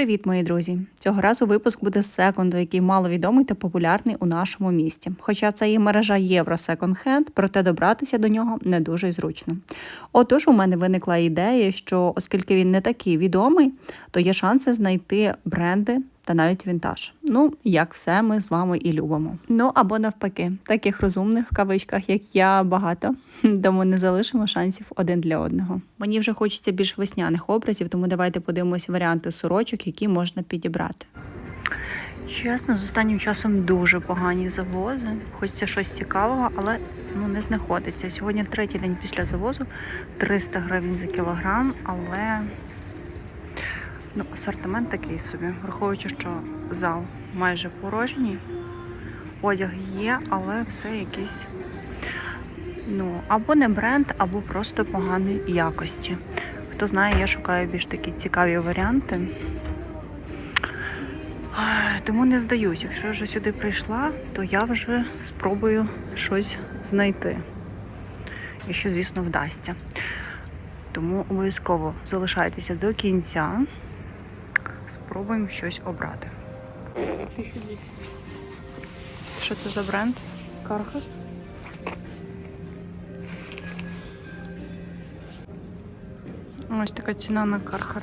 Привіт, мої друзі! Цього разу випуск буде з секонду, який маловідомий та популярний у нашому місті. Хоча це і мережа Євро Секонд Хенд, проте добратися до нього не дуже зручно. Отож, у мене виникла ідея, що оскільки він не такий відомий, то є шанси знайти бренди та навіть вінтаж. Ну, як все ми з вами і любимо. Ну або навпаки, таких розумних в кавичках, як я, багато, тому не залишимо шансів один для одного. Мені вже хочеться більш весняних образів, тому давайте подивимось варіанти сорочок, які можна підібрати. Чесно, з останнім часом дуже погані завози. Хочеться щось цікавого, але ну не знаходиться. Сьогодні третій день після завозу 300 гривень за кілограм, але ну, асортимент такий собі, враховуючи, що зал майже порожній. Одяг є, але все якийсь ну, або не бренд, або просто поганої якості. Хто знає, я шукаю більш такі цікаві варіанти. Тому не здаюсь, якщо я вже сюди прийшла, то я вже спробую щось знайти. Якщо, звісно, вдасться. Тому обов'язково залишайтеся до кінця. Спробуємо щось обрати. Що це за бренд? Кархат. Ось така ціна на Carhartt.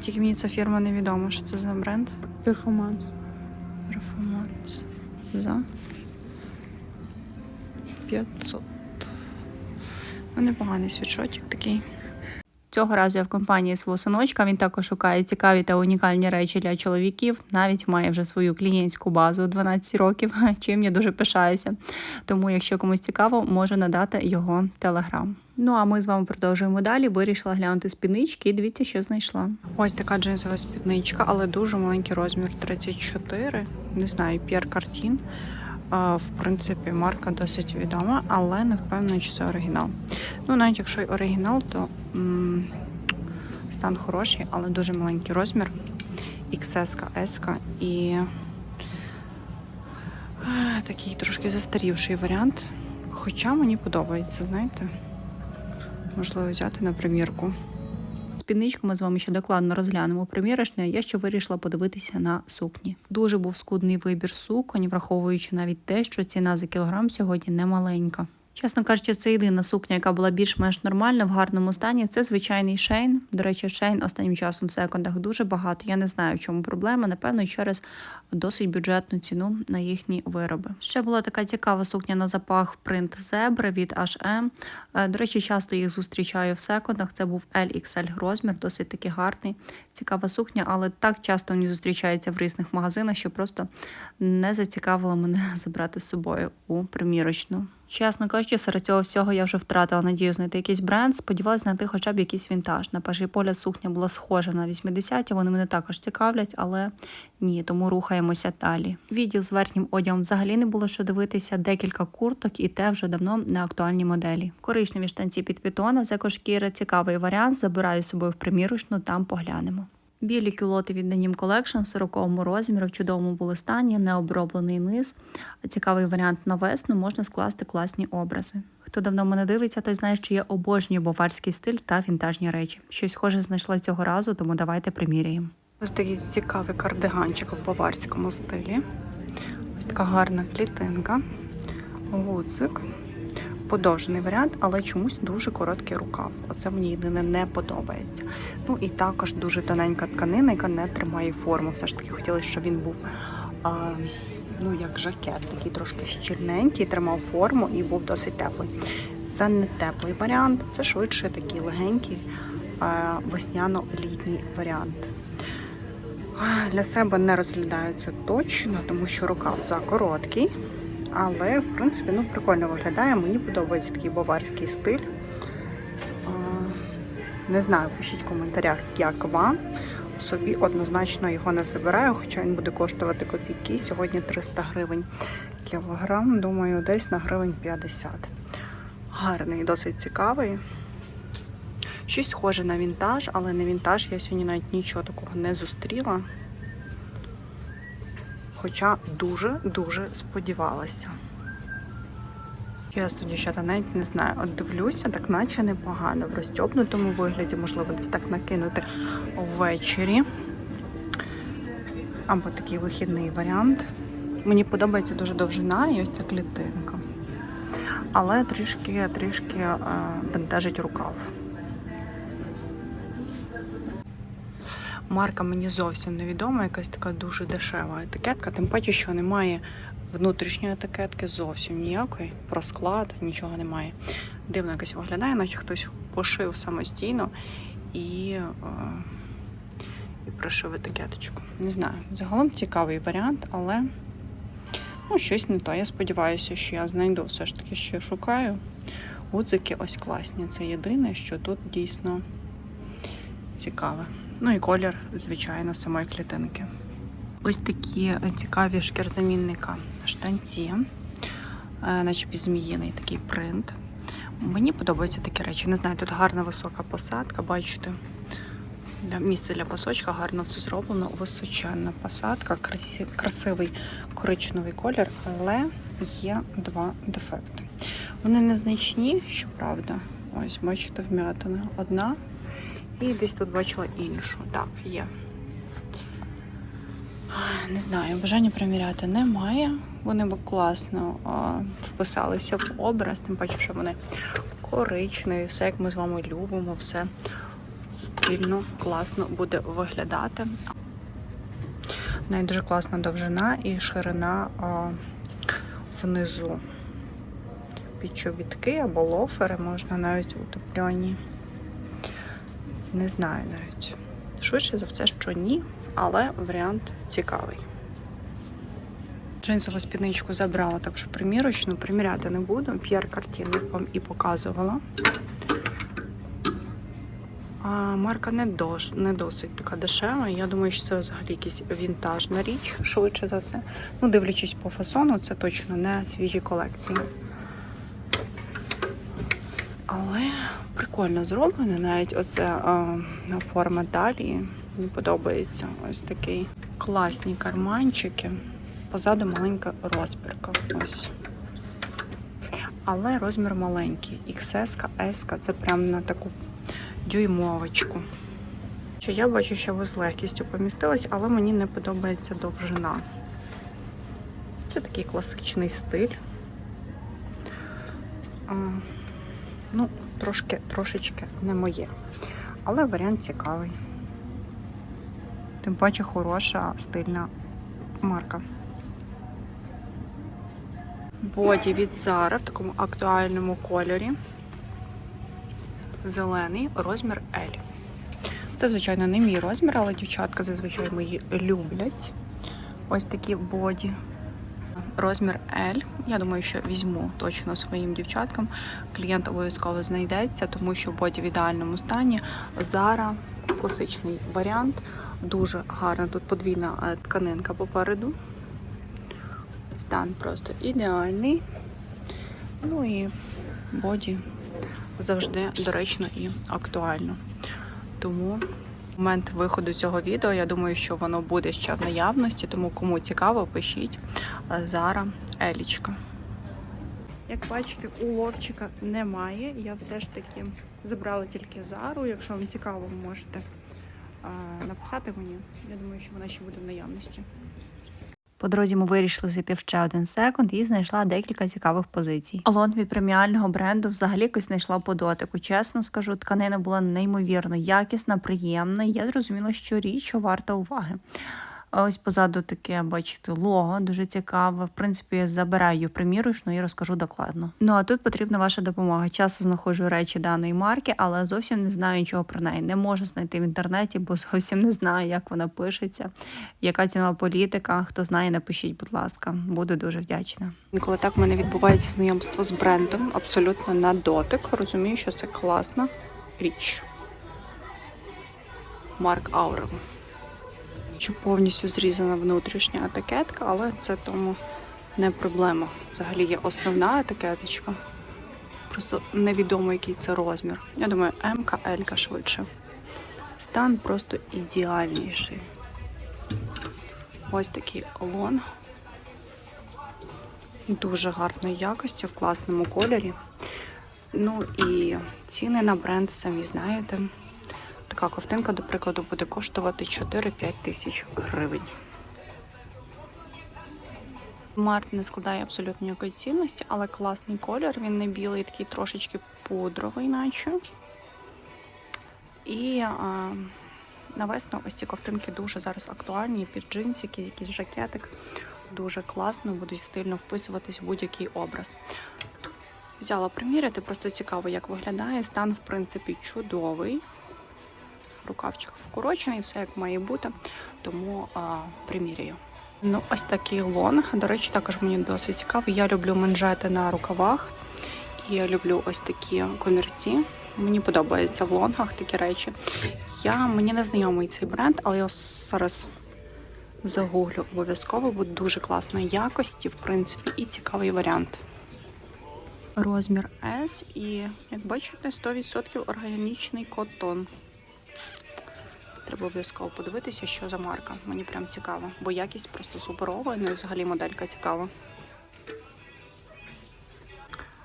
Тільки мені ця фірма невідома, що це за бренд. Перформанс. Performance. За 500. Ну, непоганий світшотик такий. Цього разу я в компанії свого синочка. Він також шукає цікаві та унікальні речі для чоловіків. Навіть має вже свою клієнтську базу 12 років, чим я дуже пишаюся. Тому, якщо комусь цікаво, можу надати його телеграм. Ну а ми з вами продовжуємо далі. Вирішила глянути спіднички і дивіться, що знайшла. Ось така джинсова спідничка, але дуже маленький розмір 34. Не знаю, П'єр Картін. В принципі, марка досить відома, але не впевнена, чи це оригінал. Ну, навіть якщо й оригінал, то м, стан хороший, але дуже маленький розмір. XS, S і е, такий трошки застарівший варіант. Хоча мені подобається, знаєте, можливо, взяти на примірку. Спідничку ми з вами ще докладно розглянемо примірочне. Я ще вирішила подивитися на сукні. Дуже був скудний вибір суконь, враховуючи навіть те, що ціна за кілограм сьогодні не маленька. Чесно кажучи, це єдина сукня, яка була більш-менш нормальна в гарному стані. Це звичайний шейн. До речі, шейн останнім часом в секондах дуже багато. Я не знаю, в чому проблема. Напевно, через досить бюджетну ціну на їхні вироби. Ще була така цікава сукня на запах принт зебри від H&M. До речі, часто їх зустрічаю в секондах. Це був LXL розмір, досить таки гарний. Цікава сукня, але так часто мені зустрічається в різних магазинах, що просто не зацікавило мене забрати з собою у примірочну. Чесно кажучи, серед цього всього я вже втратила надію знайти якийсь бренд. Сподівалася знайти хоча б якийсь вінтаж. На перший погляд сукня була схожа на 80-ті, вони мене також цікавлять, але ні, тому рухаємося далі. Відділ з верхнім одягом взагалі не було що дивитися, декілька курток, і те вже давно не актуальні моделі. Коричневі штанці під пітона, з екошкіри, цікавий варіант. Забираю з собою в примірочну, там поглянемо. Білі кюлоти від Denim Collection в 40 розмірі, в чудовому були стані, необроблений низ. Цікавий варіант на весну, можна скласти класні образи. Хто давно мене дивиться, той знає, що я обожнюю баварський стиль та вінтажні речі. Щось схоже знайшла цього разу, тому давайте приміряємо. Ось такий цікавий кардиганчик в баварському стилі. Ось така гарна клітинка, гудзик. Подовжений варіант, але чомусь дуже короткий рукав. Оце мені єдине не подобається. Ну і також дуже тоненька тканина, яка не тримає форму. Все ж таки хотілося, щоб він був а, ну, як жакет, такий трошки щільненький, тримав форму і був досить теплий. Це не теплий варіант, це швидше такий легенький весняно-літній варіант. Для себе не розглядаю це точно, тому що рукав закороткий. Але, в принципі, ну, прикольно виглядає. Мені подобається такий баварський стиль. Не знаю, пишіть в коментарях, як вам. Собі однозначно його не забираю, хоча він буде коштувати копійки. Сьогодні 300 гривень кілограм. Думаю, десь на гривень 50. Гарний, досить цікавий. Щось схоже на вінтаж, але не вінтаж. Я сьогодні навіть нічого такого не зустріла. Хоча дуже-дуже сподівалася. Чесно, дівчата, навіть не знаю. От дивлюся, так наче непогано. В розтьопнутому вигляді, можливо, десь так накинути ввечері. Або такий вихідний варіант. Мені подобається дуже довжина і ось ця клітинка. Але трішки, трішки е, бентежить рукав. Марка мені зовсім невідома, якась така дуже дешева етикетка, тим паче, що немає внутрішньої етикетки зовсім ніякої. Про склад нічого немає. Дивно якось виглядає, наче хтось пошив самостійно і, е, і пришив етикеточку. Не знаю. Загалом цікавий варіант, але ну, щось не то. Я сподіваюся, що я знайду все ж таки, що я шукаю. Гудзики ось класні. Це єдине, що тут дійсно цікаве. Ну і колір, звичайно, самої клітинки. Ось такі цікаві шкірзамінника штанці, е, наче зміїний такий принт. Мені подобаються такі речі. Не знаю, тут гарна висока посадка, бачите. Для місця для пасочка гарно все зроблено. Височенна посадка, красивий коричневий колір, але є два дефекти. Вони незначні, щоправда. Ось, бачите, вм'ятина. Одна і десь тут бачила іншу. Так, є. Не знаю, бажання приміряти немає. Вони б класно а, вписалися в образ, тим паче, що вони коричневі, все як ми з вами любимо, все стильно, класно буде виглядати. В дуже класна довжина і ширина а, внизу. Під чобітки або лофери можна навіть утеплені. Не знаю навіть. Швидше за все, що ні, але варіант цікавий. Джинсову спідничку забрала також примірочну, приміряти не буду. П'єр картин вам і показувала. А марка не, дош, не досить така дешева. Я думаю, що це взагалі якась вінтажна річ, швидше за все. Ну, дивлячись по фасону, це точно не свіжі колекції. Але прикольно зроблено, навіть оце форма далі. Мені подобається ось такий класні карманчики. Позаду маленька розпірка. Ось. Але розмір маленький. XS, S це прям на таку дюймовочку. Що я бачу, що ви з легкістю помістились, але мені не подобається довжина. Це такий класичний стиль. Ну, трошки, трошечки не моє. Але варіант цікавий. Тим паче хороша стильна марка. Боді від Zara в такому актуальному кольорі. Зелений розмір L. Це, звичайно, не мій розмір, але дівчатка зазвичай мої люблять. Ось такі боді. Розмір L. Я думаю, що візьму точно своїм дівчаткам. Клієнт обов'язково знайдеться, тому що боді в ідеальному стані. Zara класичний варіант. Дуже гарна. Тут подвійна е, тканинка попереду. Стан просто ідеальний. Ну і боді завжди доречно і актуально. Тому момент виходу цього відео, я думаю, що воно буде ще в наявності, тому кому цікаво, пишіть Зара Елічка. Як бачите, у Ловчика немає. Я все ж таки забрала тільки Зару. Якщо вам цікаво, ви можете написати мені. Я думаю, що вона ще буде в наявності. По дорозі ми вирішили зайти в ще один секунд і знайшла декілька цікавих позицій. Алон від преміального бренду взагалі якось знайшла по дотику. Чесно скажу, тканина була неймовірно якісна, приємна. і Я зрозуміла, що річ варта уваги. Ось позаду таке, бачите, лого дуже цікаве. В принципі, я забираю примірочну і розкажу докладно. Ну а тут потрібна ваша допомога. Часто знаходжу речі даної марки, але зовсім не знаю нічого про неї. Не можу знайти в інтернеті, бо зовсім не знаю, як вона пишеться, яка цінова політика. Хто знає, напишіть, будь ласка, буду дуже вдячна. Коли так в мене відбувається знайомство з брендом, абсолютно на дотик. Розумію, що це класна річ. Марк Аурел. Чи повністю зрізана внутрішня етикетка, але це тому не проблема. Взагалі є основна етикеточка. Просто невідомо, який це розмір. Я думаю, М, Л швидше. Стан просто ідеальніший. Ось такий лон. Дуже гарної якості, в класному кольорі. Ну і ціни на бренд, самі знаєте. Така ковтинка, до прикладу, буде коштувати 4-5 тисяч гривень. Март не складає абсолютно ніякої цінності, але класний колір. Він не білий, такий трошечки пудровий, наче. І а, на весну ось ці ковтинки дуже зараз актуальні під джинсики, якийсь жакетик. Дуже класно, будуть стильно вписуватись в будь-який образ. Взяла приміряти, просто цікаво, як виглядає. Стан, в принципі, чудовий. Рукавчик вкорочений, все як має бути, тому а, приміряю. Ну, ось такий лонг. До речі, також мені досить цікаво. Я люблю манжети на рукавах. І я люблю ось такі комірці. Мені подобаються в лонгах такі речі. Я, мені не знайомий цей бренд, але я зараз загуглю обов'язково, бо дуже класної якості, в принципі, і цікавий варіант. Розмір S і, як бачите, 100% органічний котон. Треба обов'язково подивитися, що за марка. Мені прям цікаво, бо якість просто суперова, ну і взагалі моделька цікава.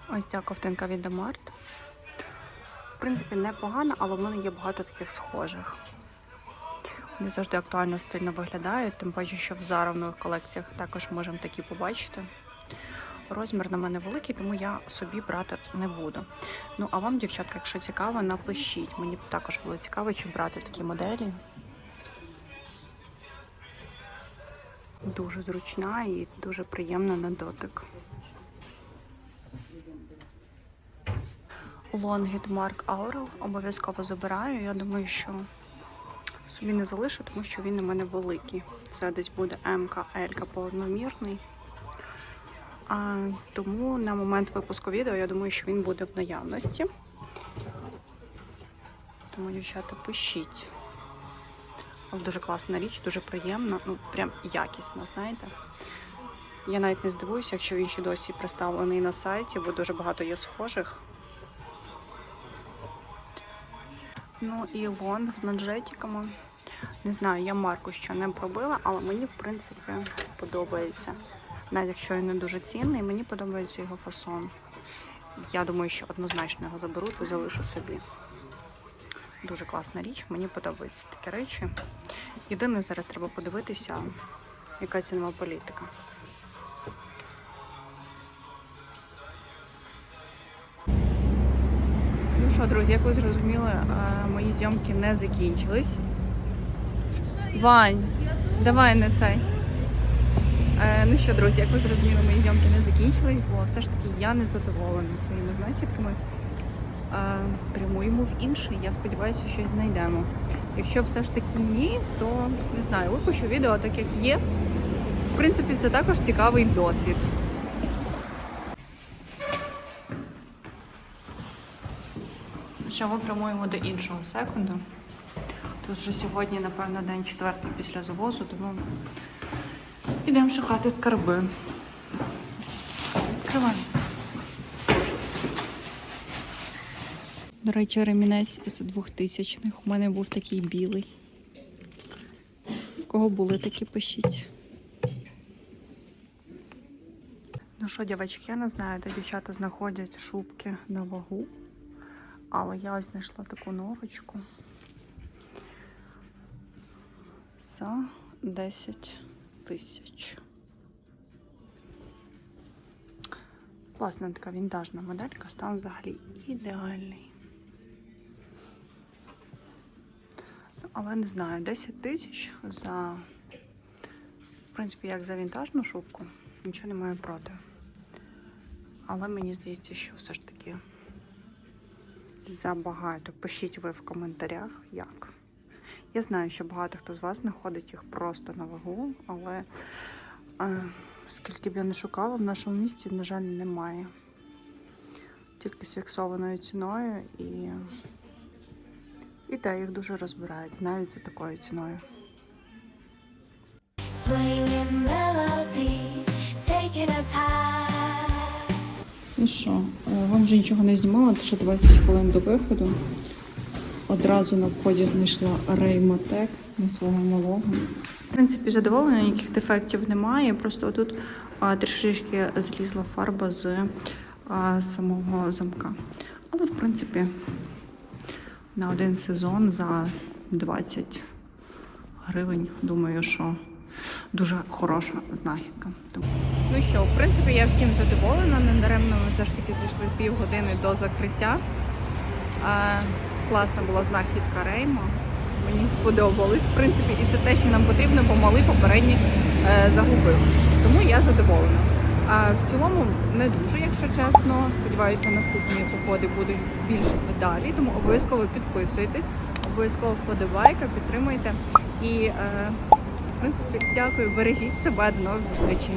Ось ця ковтинка від Demart. В принципі, непогана, але в мене є багато таких схожих. Вони завжди актуально стильно виглядають, тим паче, що в Zara в колекціях також можемо такі побачити. Розмір на мене великий, тому я собі брати не буду. Ну, а вам, дівчатка, якщо цікаво, напишіть. Мені також було цікаво, чи брати такі моделі. Дуже зручна і дуже приємна на дотик. Лонгіт Марк Aurel обов'язково забираю. Я думаю, що собі не залишу, тому що він у мене великий. Це десь буде МК, L повномірний. Тому на момент випуску відео я думаю, що він буде в наявності. Тому, дівчата, пишіть. Дуже класна річ, дуже приємна, ну прям якісна, знаєте. Я навіть не здивуюся, якщо він ще досі представлений на сайті, бо дуже багато є схожих. Ну і лонг з манжетиками. Не знаю, я марку ще не пробила, але мені, в принципі, подобається. Навіть якщо він не дуже цінний, мені подобається його фасон. Я думаю, що однозначно його заберу і залишу собі. Дуже класна річ, мені подобаються такі речі. Єдине, зараз треба подивитися, яка цінова політика. Ну що, друзі, як ви зрозуміли, е, мої зйомки не закінчились. Вань, давай не цей. Е, ну що, друзі, як ви зрозуміли, мої зйомки не закінчились, бо все ж таки я не задоволена своїми знахідками. Е, прямуємо в інший. Я сподіваюся, щось знайдемо. Якщо все ж таки ні, то не знаю, випущу відео так, як є. В принципі, це також цікавий досвід. Що ми прямуємо до іншого секунду. Тут вже сьогодні, напевно, день четвертий після завозу, тому Ідемо шукати скарби. Відкривай. До речі, ремінець із 2000-х. У мене був такий білий. У кого були такі, пишіть. Ну що, дівчатки, я не знаю, де дівчата знаходять шубки на вагу. Але я ось знайшла таку норочку за 10 тисяч. Класна така вінтажна моделька, стан взагалі ідеальний. Але не знаю, 10 тисяч за, в принципі, як за вінтажну шубку, нічого не маю проти. Але мені здається, що все ж таки забагато. Пишіть ви в коментарях, як. Я знаю, що багато хто з вас знаходить їх просто на вагу, але е, скільки б я не шукала, в нашому місті, на жаль, немає. Тільки з фіксованою ціною і, і те, їх дуже розбирають, навіть за такою ціною. Ну що, е, вам вже нічого не знімала, то що 20 хвилин до виходу. Одразу на вході знайшла реймотек на свого малого. В принципі, задоволення, ніяких дефектів немає. Просто тут а, трішечки злізла фарба з а, самого замка. Але, в принципі, на один сезон за 20 гривень, думаю, що дуже хороша знахідка. Ну що, в принципі, я всім задоволена. Недаремно ми все ж таки зійшли півгодини до закриття. Класна була знахідка Рейма. Мені сподобалось, в принципі, і це те, що нам потрібно, бо малий попередній е, загубив. Тому я задоволена. А в цілому не дуже, якщо чесно. Сподіваюся, наступні походи будуть більш вдалі. Тому обов'язково підписуйтесь, обов'язково вподобайка, підтримуйте. І е, в принципі, дякую, бережіть себе, до нових зустрічей.